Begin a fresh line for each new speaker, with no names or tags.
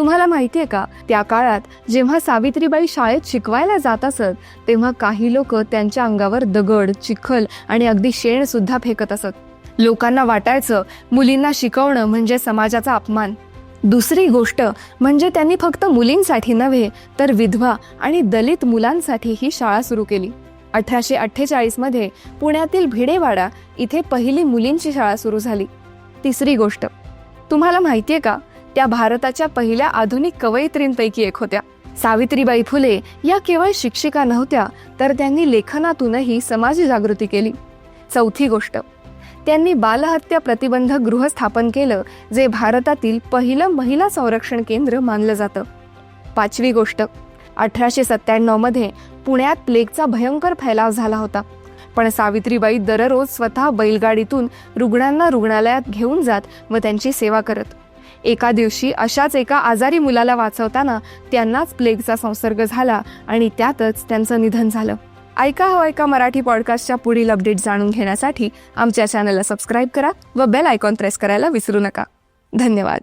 तुम्हाला माहितीये का त्या काळात जेव्हा सावित्रीबाई शाळेत शिकवायला जात असत तेव्हा काही लोक त्यांच्या अंगावर दगड चिखल आणि अगदी शेण सुद्धा फेकत असत. लोकांना वाटायचं मुलींना शिकवणं म्हणजे समाजाचा अपमान. दुसरी गोष्ट म्हणजे त्यांनी फक्त मुलींसाठी नव्हे तर विधवा आणि दलित मुलांसाठी ही शाळा सुरू केली. अठराशे अठ्ठेचाळीसमध्ये पुण्यातील भिडेवाडा इथे पहिली मुलींची शाळा सुरू झाली. तिसरी गोष्ट. तुम्हाला माहितीये का त्या भारताच्या पहिल्या आधुनिक कवयित्रींपैकी एक होत्या. सावित्रीबाई फुले या केवळ शिक्षिका नव्हत्या तर त्यांनी लेखनातूनही समाज जागृती केली. चौथी गोष्ट त्यांनी बालहत्या प्रतिबंधक गृह स्थापन केलं जे भारतातील पहिलं महिला संरक्षण केंद्र मानलं जातं. पाचवी गोष्ट अठराशे सत्त्याण्णवमध्ये पुण्यात प्लेगचा भयंकर फैलाव झाला होता. पण सावित्रीबाई दररोज स्वतः बैलगाडीतून रुग्णांना रुग्णालयात घेऊन जात व त्यांची सेवा करत. एका दिवशी अशाच एका आजारी मुलाला वाचवताना त्यांनाच प्लेगचा संसर्ग झाला आणि त्यातच त्यांचं निधन झालं. ऐका हो ऐका मराठी पॉडकास्टच्या पुढील अपडेट जाणून घेण्यासाठी आमच्या चॅनलला सबस्क्राईब करा व बेल आयकॉन प्रेस करायला विसरू नका. धन्यवाद.